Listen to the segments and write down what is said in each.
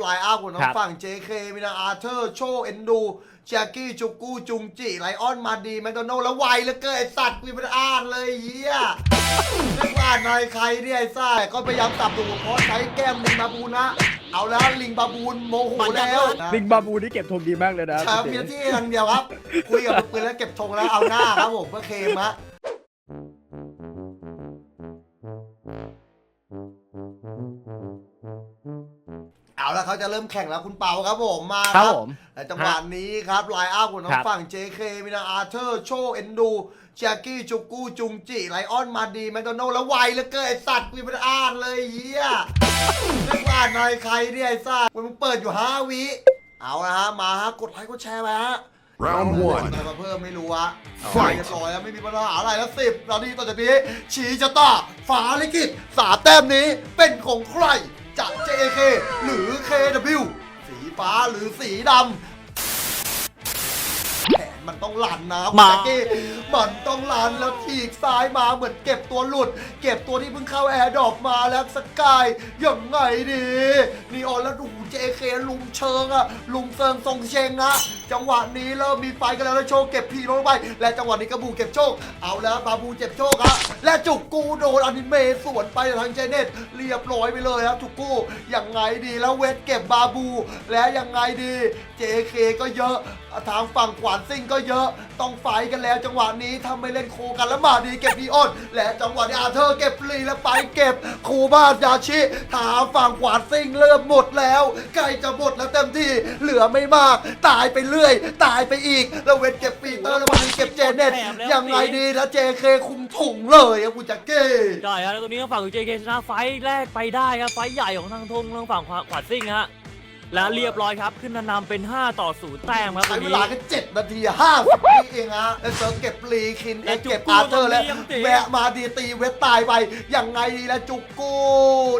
ไลน์อัพของทาครังบ ฝั่ง JK มีนาอาร์เธอร์โชเอนดูแจ็กกี้จุกกู้จุงจิไลออนมาดีแมคโดนัลแล้วไวเหลือเกินไอสัตว์กูยังไม่ได้อ่านเลยเฮียไม่ว่าอ่านายใครเนี่ยไอ้ซ่าก็พยายามตับดูเพราะใช้แก้มลิงบาบูนะเอาแล้วลิงบาบูนโมโหแล้วลิงบาบูนี่เก็บธงดีมากเลยนะใช่มีหน้าที่อย่างเดียวครับ คุยกับมือปืนแล้วเก็บธงแล้วเอาหน้าครับผมเพื่อเคมฮะ เอาแล้วเขาจะเริ่มแข่งแล้วคุณเปาครับผมมาครับผมแต่จังหวะนี้ครับไลน์อัพของทาครังบฝั่ง JK มีนางอาร์เธอร์โชเอนดูแจ็กกี้จุกกู้จุงจิไลออนมาดีแมคโดนัลด์แล้วไวเหลือเกินไอสัตว์กูยังไม่ได้อ่านเลยเฮียไม่ว่าอ่านนายใครเนี่ยไอ้ซ่ามันเปิดอยู่ห้าวิ เอาละฮะมาฮะกดไลค์กดแชร์ไปฮะ Round กด one. อะไรมาเพิ่มไม่รู้ฮะ Fight เรียบร้อยแล้วไม่มีปัญหาอะไรแล้วสิบนาทีต่อจากนี้ ชีจะต่อฝาลิกิตสามแต้มนี้เป็นของใคร จาก JK หรือ KW สีฟ้าหรือสีดำ มันต้องหลันนะคุณมา แจ็คกี้มันต้องหลันแล้วฉีกซ้ายมาเหมือนเก็บตัวหลุด เก็บตัวที่เพิ่งเข้าแอร์ดรอปมาแล้วสกายยังไงดีนีออนแล้วดูเจเคลุมเชิงอะลุมเซิงทรงเชงอะจังหวะนี้เริ่มมีไฟกันแล้วแล้วโชว์เก็บพีลงไป และจังหวะนี้กระบูเก็บโชค เอาแล้วบาบูเจ็บโชคอะและจุกกูโดนอนิเมะสวนไปทางเจเน็ตเรียบร้อยไปเลยครับจุกกูยังไงดีแล้วเวทเก็บบาบู และยังไงดี JK ก็เยอะ ทางฝั่งขวานซิ่งก็เยอะ ต้องไฟท์กันแล้วจังหวะนี้ถ้าไม่เล่นโคกันแล้วมาดีเก็บดีออนและจังหวะนี้อาเธอร์เก็บฟรีแล้วไปเก็บคูบ้านยาชิทางฝั่งขวานซิ่งเริ่มหมดแล้วใกล้จะหมดแล้วเต็มที่เหลือไม่มาก ตายไปเรื่อย ตายไปอีก แล้วเวทเก็บปีเตอร์แล้วมาดีเก็บเจเน็ตยังไงดีแล้ว JK คุมถุงเลยอะคุณแจ็คเก้ได้ครับแล้วตรงนี้ทางฝั่งของ JK ชนะไฟท์แรกไปได้ครับไฟท์ใหญ่ของทางทงทางฝั่งขวาดซิ่งฮะ และเรียบร้อยครับ ขึ้นนำเป็น 5 ต่อ 0 แต้มครับตใช้รงเวนี้ ลาแค่เจ็ดนาทีห้าสิบวิเองฮะแล้วเซิร์ฟเก็บลีคินและเก็บจุกกูอาร์เธอร์แล้วตรงนี้ยังตีแวะมาดีตีเวทตายไปยังไงดีแล้วจุกกู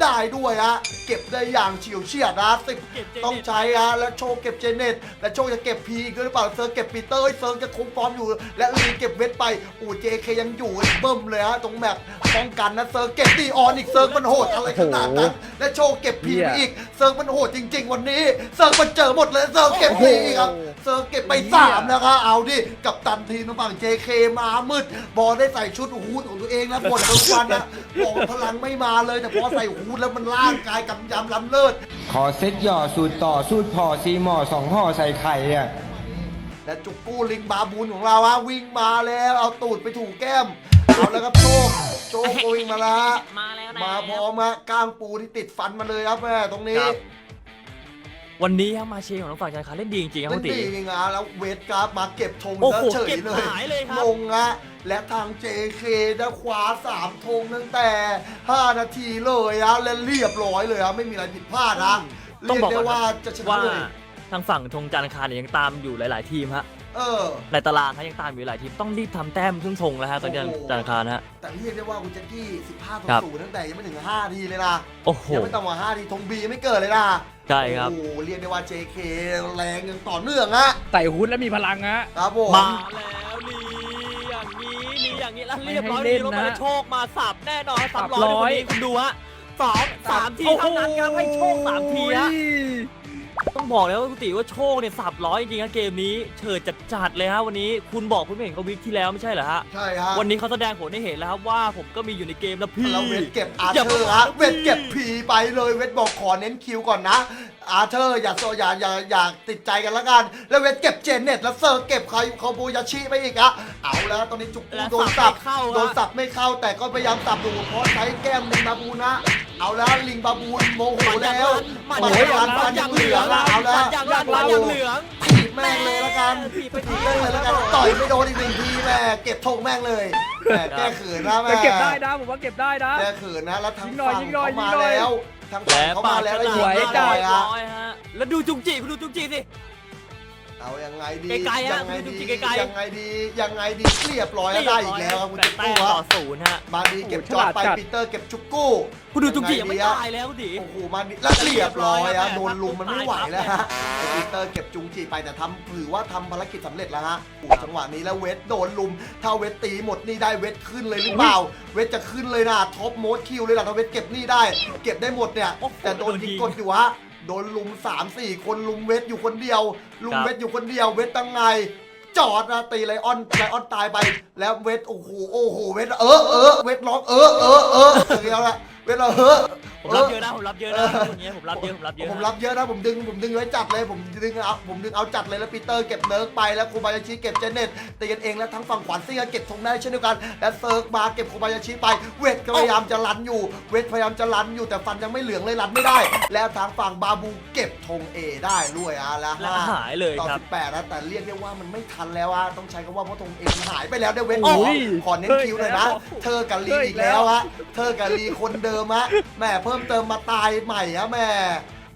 ได้ด้วยฮะเก็บได้อย่างเฉียวเฉียดนะสิบเก็บเจต้องเน็ตใช้ฮะแล้วโชว์เก็บเจเน็ตและโชว์จะเก็บพีก็หรือเปล่าเซิร์ฟเก็บปีเตอร์เฮ้ยเซิร์ฟจะคงฟอร์มอยู่ และลีเก็บเวทไปอูเจเคยังอยู่เบิ่มเลยฮะตรงแมปป้องกันนะเซิร์ฟเก็บดีออนอีกเซิร์ฟมันโหดอะไรขนาดนั้นและโชว์เก็บพีไปอีกเซิร์ฟมันโหดจริง ๆ วันนี้เซิร์ฟมันเจอหมดเลยเซิร์ฟเก็บพีอีกครับเซิร์ฟเก็บไปสามนะครับเอาดิกับตันทีมทางฝั่ง JK มามืด บอลได้ใส่ชุดฮูดของตัวเองนะบนทุกวันนะบอกว่าพลังไม่มาเลยแต่พอใส่ฮูดแล้วมันร่างกายกำยำล้ำเลิศ ขอเซ็ตหย่อสูตรต่อสูตรพอซีหมอสองห่อใส่ไข่เนี่ยและจุกกู้ลิงบาบูนของเราฮะวิ่งมาแล้วเอาตูดไปถูกแก้มเอาแล้วครับโชคโชคก็วิ่งมาแล้วฮะมาแล้วนะมาพร้อมฮะก้างปูที่ติดฟันมาเลยครับแม่ตรงนี้ครับ วันนี้ครับมาเชของทางฝั่งจันทร์คาเล่นดีจริงๆครับเล่คุนณตี ดีจริงๆแล้วเวทกราฟมาเก็บธงโอ้ซะโหเฉยเก็บเลยหายเลยครับ งงฮะและทาง JK ได้คว้า3ธงตั้งแต่ 5 นาทีเลยฮะและเรียบร้อยเลยฮะไม่มีอะไรผิดพลาดฮะต้เรีองยกบอกได้ก่อนว่านะจะชนะว่าเลย ทางฝั่งธงจันทร์คารเนี่ยยังตามอยู่หลาย ๆ ทีมฮะ เออ ในตารางครับยังตามอยู่หลายทีมต้องรีบทำแต้มครึ่งธงแล้วฮะตอนนี้โอ้โห จันทร์คารฮะ แต่เรียกได้ว่าคุณแจ็คกี้ 15ต่ครัอบ ศูนย์ตั้งแต่ยังไม่ถึง 5 ทีเลยนะ โอ้โหยังไม่ต่ำกว่า5ทีธงบีไม่เกิดเลยนะใช่ครับ โอ้โหเรียกได้ว่า JK แรงยังต่อเนื่องฮะใส่หุ้นแล้วมีพลังฮะ ครับผม มาแล้วลีอย่างนี้ลีอย่างนี้แล้วเรียบร้อยไม่ให้ลีเล่นรถมานะโชคมาสับแน่นอนสับสับร้อยร้อย ในคนนี้คุณดูฮะสองสามทีเท่านั้นครับให้โชคสามทีฮะ ต้องบอกเลยว่าคุณติว่าโชคเนี่ยสับร้อยจริงๆนะเกมนี้เฉิดจัดจัดๆเลยฮะวันนี้คุณบอกคุณไม่เห็นเขาวิกที่แล้วไม่ใช่เหรอฮะใช่ฮะวันนี้เขาแสดงผลให้เห็นแล้วครับว่าผมก็มีอยู่ในเกมแล้วพี่เราเวทเก็บอาร์อย่าเธอร์มาฮะบอกเวทเก็บพี่พีไปเลยเวทบอกขอเน้นคิวก่อนนะ อาร์เธอร์อย่าโซอย่าอย่าอย่าติดใจกันละกัน แล้วเวทเก็บเจนเน็ตแล้วเซอร์เก็บใครคาโบยาชิไปอีกอะเอาแล้วตอนนี้จุกกูและโดนสับไม่เข้าโดนฮะสับไม่เข้าแต่ก็พยายามสับดูเพราะใช้แก้มลิงบาบูนะ เอาแล้วลิงบาบูนโมโหแล้วมันโอ้ยังยลั่นฟัมันนยัยังงเหเหลืลือองงแล้วเอาแล้วมันยังลั่นมันยังเหลืองถีบแม่งเลยละกันถีบไปถีทีบแม่งเลยละกันต่อยไม่โดนอีกหนึ่งทีแม่เก็บธงแม่งเลยแม่แก้เขินนะแม่แต่เก็บได้นะผมว่าเก็บได้นะแก้เขินนะแล้วทางยิงหน่อยฝั่งยิงหน่อยเขามายิงหน่อยแล้วทางฝั่งและเขาปามาดแล้วกแล้วระยิงดาษไม่เรียบได้ร้อะอยฮะแล้วดูจุงจิคุณดูจุงจิสิ เอายังไงดีไกลๆอะยังไงดีดูไกลๆ ยังไงดียังไงดีเรียบร้อยแล้วได้อีกแล้วครับคุณแต่จุกแต้กู้มฮะต่อศูนย์ฮะมาดีเก็บโอ้โหจอดไปฉลาดจัดปีเตอร์เก็บจุกกู้คุณดูจุงจิยังไม่ดีอะตายแล้วคุณดิ โอ้โหมาดีแล้วเรียบร้อยเรียบร้อยฮะแล้วโดนลุมมันไม่ตายไหวครับแล้วฮะปีเตอร์เก็บจุงจีไปแต่ทำถือว่าทำภารกิจสำเร็จแล้วฮะโอ้โหจังหวะนี้แล้วเวทโดนลุมถ้าเวทตีหมดนี่ได้เวทขึ้นเลยหรือเปล่า เวทจะขึ้นเลยนะท็อปโมดคิวเลยล่ะถ้าเวทเก็บนี่ได้ เก็บได้หมดเนี่ยโอ้โหแต่โดนยิงโดนยิงกดอยู่ฮะ โดนลุมสามสี่คนลุมเวทอยู่คนเดียว ลุมครับเวทอยู่คนเดียว เวทตั้งไง จอดนะตีไลออนไลออนตายไป แล้วเวทโอ้โหโอ้โหเวทเออเออเวทร้องเออเออเอออย่างเงี้ยละเวทเราเออ ผมรับเยอะนะผมรับเยอะนะอย่างเงี้ยผมรับเยอะผมรับเยอะผมรับเยอะนะผมดึงผมดึงไว้จัดเลยผมดึงเอาผมดึงเอาจัดเลยแล้วปีเตอร์เก็บเนิร์กไปแล้วคูบายาชิเก็บเจเน็ตตีกันเองแล้วทั้งฝั่งขวานซิ่งก็เก็บธงได้เช่นเดียวกันและเซิร์กมาเก็บคูบายาชิไป เวทก็พยายามจะลันอยู่ เวทพยายามจะลันอยู่แต่ฟันยังไม่เหลืองเลยลันไม่ได้ แล้วทางฝั่งบาบูเก็บธงเอได้ด้วยอะแล้วและห้าหายเลยต่อครับ18นะแต่เรียกได้ว่ามันไม่ทันแล้วอะต้องใช้คำว่าเพราะธงเอหายไปแล้วได้เวทโอ้ขอยขอเน้นคิวหน่อยนะ เธอกับลีอีกแล้วฮะเธอกับลีคนเดิมฮะแหม่เพิ่มเติมมาตายใหม่ฮะแหม่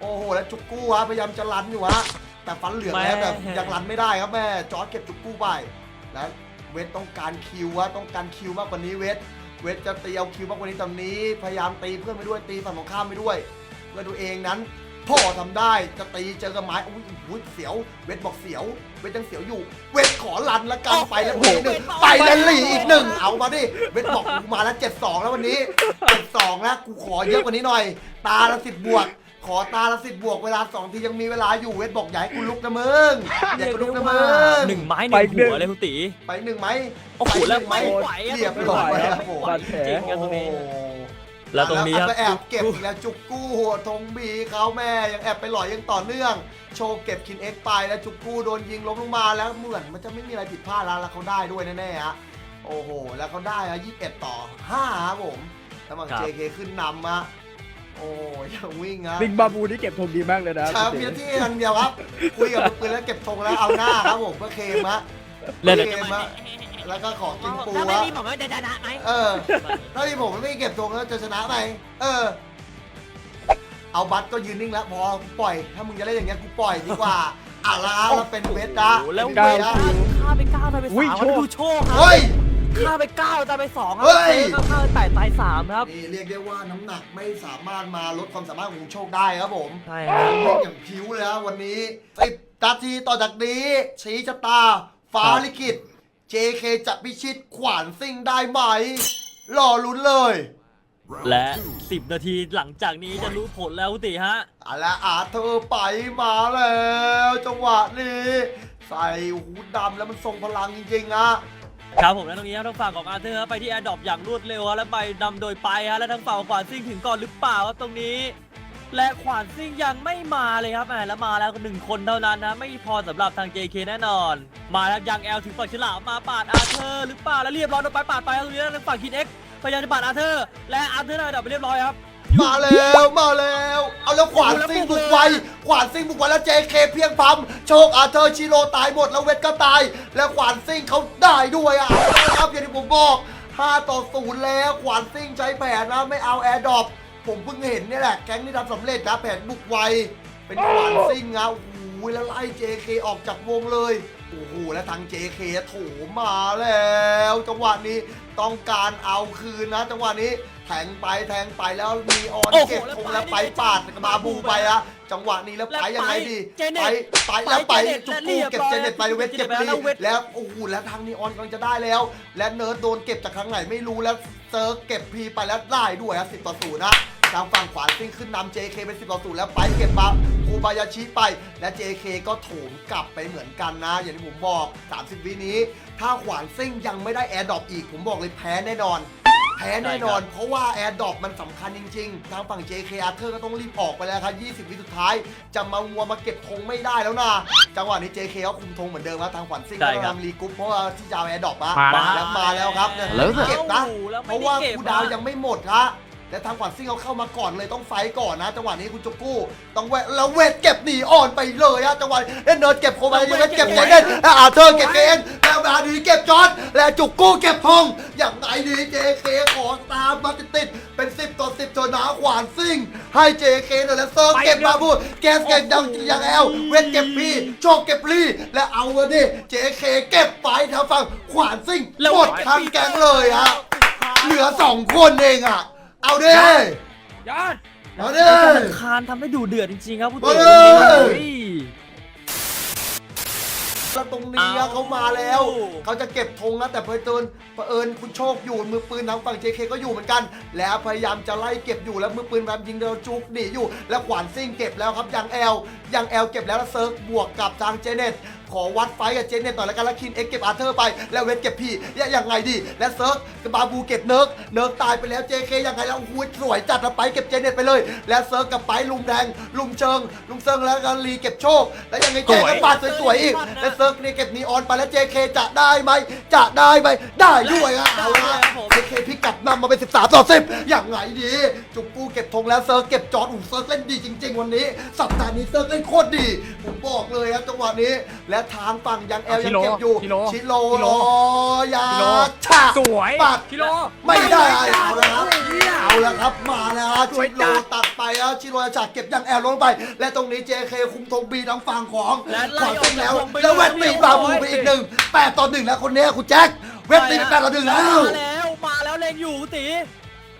โอ้โหแล้วจุกกู้ฮะพยายามจะรันอยู่ฮะแต่ฟันเหลืองแล้วแม่แต่ยังรันไม่ได้ครับแม่จอร์ดเก็บจุกกู้ไปแล้วเวทต้องการคิวฮะต้องการคิวมากกว่านี้เวทเวทจะตีเอาคิวมากกว่านี้ตอนนี้ พยายามตีเพื่อนไปด้วยตีฝั่งตรงข้ามไปด้วย เพื่อตัวเองนั้น พ่อทำได้จะตีเจอกับไม้อุ้ยอุ้ยเสียว เวทบอกเสียว เวทยังเสียวอยู่ เวทขอรันละกันไปแล้วโอ้โหทีหนึ่งไปแล้วหลีอีกหนึ่งเอามาดิเวทบอกกูมาแล้วเจ็ดสองแล้ววันนี้เจ็ดสองแล้วกูขอเยอะกว่านี้หน่อย ตาละสิบบวก ขอตาละสิบบวกเวลาสองทียังมีเวลาอยู่เวทบอกอย่าให้กูลุกนะมึงอย่าเรียกกูลุได้กนะว่ามึงหนึ่งไม้หไปนึ่งหนึ่งหัวเลยคุณตีไปหนึ่งไหมโอ้โหไปแล้วนึ่งไม่ไหวอะเรียบไม่ร้ไหวอยอะครับไม่ผมไหวจริงๆครับตรงนี้ แล้วตรงนี้แล้ควรับก็แอบเก็บอีกแล้วจุกกู้หัวธงบีเขาแม่ยังแอบไปหล่อยยังต่อเนื่อง โชว์เก็บคินเอ็กไปแล้วจุกกู้โดนยิงล้มลงมาแล้วเหมือนมันจะไม่มีอะไรผิดพลาดแล้วแล้วเขาได้ด้วยแน่ๆฮะโอ้โห แล้วเขาได้อะ21ต่อ5ครับผมแล้วฝั่งครับ JK ขึ้นนำอะโอ้ยยังวิ่งอะบิงบาบูนี่เก็บธงดีมากเลยนะชาเพียที่ทางเดียวครับ คุยกับมือปืนแล้วเก็บธงแล้วเอาหน้าครับผมเพื่อเคมฮะเล่นเลยเคมฮะ แล้วก็ขอกินปูถ้าไม่ฮะมีผมว่าจะชนะไหมเออถ้าที่ผมไม่เก็บธงแล้วจะชนะไหมเออ เอาบัตก็ยืนนิ่งแล้วพอกูปล่อย ถ้ามึงจะเล่นอย่างเงี้ยกูปล่อยดีกว่าอะแล้วเราเป็นเวทนะโอ้โหแล้วเป็นเวทนะฆ่าไปเก้าตายไปอุ้ยสามโชคดูโชคครัเฮ้ยฆ่าไปเก้าตายไปสองครัเฮ้ยเก็ฆ่าไปแปดตายสามครับนี่เรียกได้ว่าน้ำหนักไม่สามารถมาลดความสามารถของโชคได้ครับผม ใช่ครับเล่นอย่างผิวเลยนะวันนี้สิบนาทีต่อจากนี้ชี้ชะตาฟ้าลิขิต JK จะพิชิตขวานซิ่งได้ไหม รอลุ้นเลย และ 10 นาทีหลังจากนี้จะรู้ผลแล้วคุณติฮะ เอาละอาเธอร์ไปมาแล้ว จังหวะนี้ ใส่หูดำแล้วมันทรงพลังจริงๆอะครับผมและตรงนี้ครับทางฝั่งของอาร์เธอร์ครับไปที่แอร์ดรอปอย่างรวดเร็วฮะและไปนำโดยไปฮะและทางฝั่งของขวานซิ่งถึงก่อนหรือเปล่าครับตรงนี้ และขวานซิ่งยังไม่มาเลยครับแหมแล้วมาแล้วหนึ่งคนเท่านั้นนะไม่พอสำหรับทาง JK แน่นอน มาแล้วยังแอลถึงฝั่งฉลามมาปาดอาร์เธอร์หรือเปล่าแล้วเรียบร้อยโดนไปปาดไปครับตรงนี้แล้วทางฝั่งคินเอ็กพยายามจะปาดอาร์เธอร์และอาร์เธอร์ได้อันดับไปเรียบร้อยครับ มาแล้วมาแล้ว เอาแล้วขวานซิ่งบุกไวขวานซิ่งบุกไวแล้ว JK เคเพียงพำโชคอาเธอร์ชิโรตายหมดแล้วเวทก็ตาย แล้วขวานซิ่งเขาได้ด้วยอะครับอย่างที่ผมบอก5ต่อ0แล้วขวานซิ่งใช้แผนนะไม่เอาแอร์ดรอป ผมเพิ่งเห็นเนี่ยแหละ แก๊งที่ทำสำเร็จนะแผนบุกไว เป็นขวานซิ่งนะโอ้โหแล้วไล่ JK ออกจากวงเลย โอ้โห แล้วทาง JK โถมมาแล้ว จังหวะนี้ต้องการเอาคืนนะ จังหวะนี้แทงไปแทงไปแล้วมีออนโอ้โหเก็บแล้วธงไปแล้วไปนี่ปาดกับบาบูไปอะจังหวะนี้แล้วแล้วไปยังไงดีไปเจเน็ไปตไปแล้วไปไปเจเน็ตจุกและกูเรียบเก็บร้อยเจเน็ตไปเวทเก็บเจเน็ตลีแล้วเวทแล้วโอ้โหแล้วทางนีออนกำลังจะได้แล้ว และเนิร์ดโดนเก็บจากทางไหนไม่รู้แล้วเซิร์ฟเก็บพีไปแล้วได้ด้วยครับ10ต่อ0นะ ทางฝั่งขวาซิ่งขึ้นนำ JK เป็น10ต่อ0แล้วไปเก็บมาคูบายาชิไป และ JK ก็โถมกลับไปเหมือนกันนะ อย่างที่ผมบอก 30 วินี้ ถ้าขวานซิ่งยังไม่ได้แอร์ดรอปอีก ผมบอกเลยแพ้แน่นอน แพ้แน่นอน เพราะว่าแอร์ดรอปมันสำคัญจริง ๆ ทางฝั่ง JK a r t h e r ก็ต้องรีบออกไปแล้วครับ 20 วิสุดท้าย จะมาวัวมาเก็บธงไม่ได้แล้วนะ จังหวะนี้ JK เขาคุมธงเหมือนเดิมครับทางขวัญซิ่งใช่ก็ครับกำลังรีกรุ๊ปเพราะว่าที่จะเอาแอร์ดรอปมามาแล้วมาแล้วครับเนี่ยแล้วเก็บนะโอ้โหแล้วเพไม่ราะว่าได้เก็บคูดาวอะยังไม่หมดครับ และทางขวัญซิ่งเขาเข้ามาก่อนเลยต้องไฟก่อนนะจังหวะนี้คุณจุกกู้ต้องเวทแล้วเวทเก็บหนีอ่อนไปเลยอะจังหวะเนี้เนิร์ดเก็บโคบายเวทเก็บเจเนนอาเธอร์เก็บเกนแล้วมาดีเก็บจอดและจุกกู้เก็บธงอย่างไหนดีเจเคขอตามมาติดๆเป็น10ต่อ10จนหนาขวานซิ่ง ให้เจเคหน่อยแล้วเซิร์เก็บมาพูดแกสเก็บดังยังแอลเวทเก็บพีโชคเก็บลีและเอาวะดิเจเคเก็บไปทางฝั่งขวานซิ่งหมดทางแกงเลยฮะเหลือสองคนเองอะ เอาดิยอดเอาดิธนาคารทำให้ดูเดือดจริงๆครับคุณมาติเลยเฮ้ย แล้วตรงนี้อะเขามาแล้ว เขาจะเก็บธงนะแต่เพอเอิญเผอิญคุณโชคอยู่มือปืนทางฝั่ง JK ก็อยู่เหมือนกัน แล้วพยายามจะไล่เก็บอยู่แล้วมือปืนพยายามยิงเดลจุกหนีอยู่ แล้วขวานซิ่งเก็บแล้วครับยังแอลยังแอลเก็บแล้วแล้วเซิร์ฟบวกกับทางเจเน็ต ขอวัดไฟกับเจเน็ตหน่อยแล้วกันแล้วคินเอ็กเก็บอาร์เธอร์ไป แล้วเวทเก็บพี่ยังยังไงดี และเซิร์ฟกับบาบูเก็บเนิร์กเนิร์กตายไปแล้ว JK ยังไงแล้วหุ้ยสวยจัดนะไปเก็บเจเน็ตไปเลย แล้วเซิร์ฟกับไปลุมแดงลุมเชิง ลุมเชิงแล้วก็ลีเก็บโชค แล้วยังไงแจกกันปาดสวยๆอีกและเซิร์ฟนี่เก็บนีออนไปแล้ว JK จะได้ไหมจะได้ไหมได้ด้วยอะเอาละเอเคพิกัดนำมาเป็น13ต่อ10อย่างไงดี จุกกูเก็บธงแล้วเซิร์ฟเก็บจอดอูเซิร์ฟเล่นดีจริง ๆ วันนี้ สัปดาห์นี้เซิร์ฟเล่นโคตรดีผมบอกเลยครับจังหวะนี้และทางฝั่งยังแอลยังเก็บอยู่ชิโร่ชิโลชิโร่ยาชิโร่ชาสวยปัดชิโร่ไม่ได้ไม่ได้เอาละครับเหี้ยเอาละครับมาแล้วฮะสชิวยโลจัดตัดไปแล้วชิโรยาชาเก็บยังแอลลงไป และตรงนี้ JK คุมธงบีทางฝั่งของและไล่ขวาออกเส้นแล้วจากวงไปแล้วเวทเรีตียบร้อยบาบูไปอีกหนึ่งแปดต่อหนึ่งแล้วคนเนี้ยคุณแจ็คเวทตีไปแปดต่อหนึ่งแล้ว มาแล้ว มาแล้วเล็งอยู่คุณตี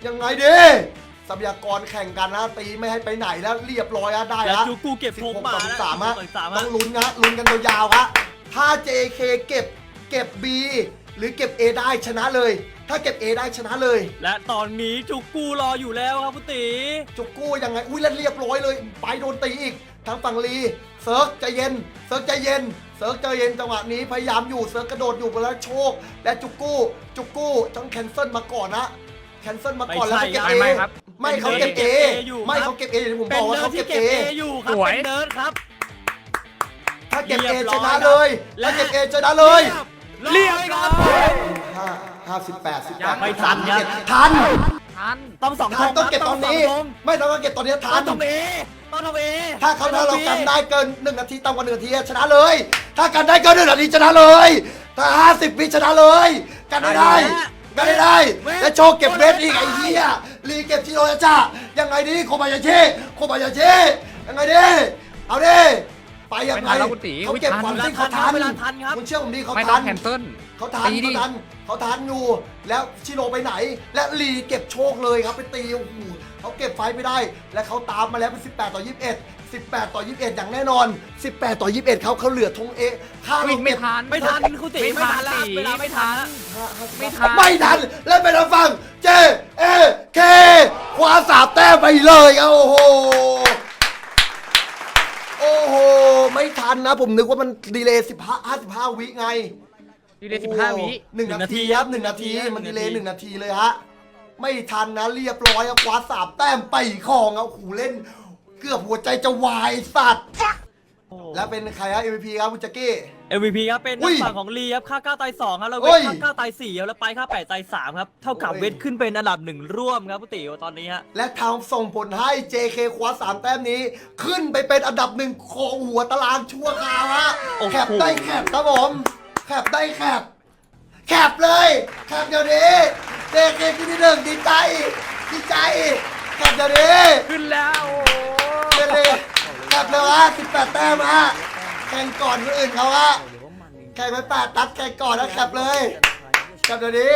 ยังไงดี ทรัพยากรแข่งกันนะตีไม่ให้ไปไหนแล้วเรียบร้อยแล้วได้แล้วแล้วจูกูเก็บธง16มาต่อแล้ว13ฮะต่อสามต้ฮะองลุ้นนะลุ้นกันยาวๆฮะถ้า JK เก็บเก็บ B หรือเก็บ A ได้ชนะเลย ถ้าเก็บ A ได้ชนะเลย และตอนนี้จูกูรออยู่แล้วครับคุณตี จุกกู้ยังไง อุ้ยเล่นเรียบร้อยเลย ไปโดนตีอีก ทางฝั่งลี เซิร์ฟใจเย็น เซิร์ฟใจเย็น เซิร์ฟใจเย็นจังหวะนี้พยายามอยู่ เซิร์ฟกระโดดอยู่ไปแล้วโชค และจุกกู้ จุกกู้ต้องแคนเซิลมาก่อนนะ แคนเซิลมาก่อนแล้วไม่ก็เก็บใช่เอไม่ครับไม่เขาเก็บเอเก็บ A อยู่ไม่ครับเขาเก็บเออย่างที่ผมเป็บนอกว่าเนิร์เขาดที่เก็บเก็บเอเออยู่ครับสวย เป็นเนิร์ดครับ ถ้าเก็บเอเรียบร้ชอยนะเลยและถ้าเก็บเอชนะเลยเรียบร้อยห้าห้าสิบแปดสิบแปยัดงไม่ทันครับ ทันทัน ต้องสองทันต้องเก็บคตรัอนนี้งสองไม่ต้องเก็บตอนนี้ต้ทัอนงทำเอต้องทำเอถ้าเขาถ้าเรากันได้เกินหนึ่งนาทีต่ำกว่าหนึ่งนาทีชนะเลย ถ้ากันได้เกินหนึ่งนาทีชนะเลย ถ้าห้าสิบวิชนะเลย กันได้ได้กัน ได้ได้และโชว์เก็บเวทอีกไอ้เหี้ยรีเก็บชิโรยาจ้ายังไงดีโคบายาเช่โคบายาเช่ยังไงดีเอาดิไปยังไงไม่ทันแล้วคุณตีเขาเก็บไม่ทันความซิ่งเขาทันเวลาทันครับคุณเชื่อผมดิเขาไม่ต้ทัองนแคนเซิลเขาทันตีดิเขาทันเขาทันอยู่แล้วชิโร่ไปไหน และลีเก็บโชคเลยครับไปตีโอ้โหเขาเก็บไฟไม่ได้ และเขาตามมาแล้วเป็น 18 ต่อ 21 18 ต่อ 21 อย่างแน่นอน 18 ต่อ 21เขาเขาเหลือธงเอค่าวิ่เรางไม่เก็บทันไม่ทันคุณตีไม่ไม่ทัทันนแล้วตีเวลาไม่ทัน ไม่ทัน ไม่ทัน แล้วไปทางฝั่งเจเอเคคว้าสามแต้มไปเลยครับโอ้โหโอ้โหไม่ทันนะ ผมนึกว่ามันดีเลย์15 55 วิไงดีเลยสิบห้าวิหนึ่งหนึ่งนานาทีทีครับครับหนึ่งนาทีหนึ่งนาทีมันดีเลยหหนึ่นึ่งงนานาทีทีเลยฮะไม่ทันนะเรียบร้อยครับคว้าสามแต้มไปของเอาหูเล่น เกือบหัวใจจะวายสัตว์ แล้วเป็นใครฮะ MVP ครับคุณแจ็กกี้ MVP ครับเป็นอุ้ทายงฝั่งของลีครับค่า9ตาย2ครับแล้วเวเฮ้ทยค่า9ตาย4ครับแล้วไปค่า8ตาย3ครับเท่ากับโอ้ย เวทขึ้นเป็นอันดับหนึ่งร่วมครับพุติวตอนนี้ฮะและทำส่งผลให้ JK คว้าสามแต้มนี้ ขึ้นไปเป็นอันดับหนึ่งของหัวตารางชั่วคราวฮะโอ้โหแคปได้แคปครับผมแคปได้แคปแคปเลยแคปเดี๋ยวนี้ JK ขึ้นที่หนึ่งดีใจดีใจแคปเดี๋ยวนี้ ขึ้นแล้วเล่ นเลยแคปเลยวะสิบแปดแต้มฮะแข่งก่อนคนอื่นเขาฮะแข่งไปแปดตัดแข่งก่อนนะแคปเลยแคปเดี๋ยวนี้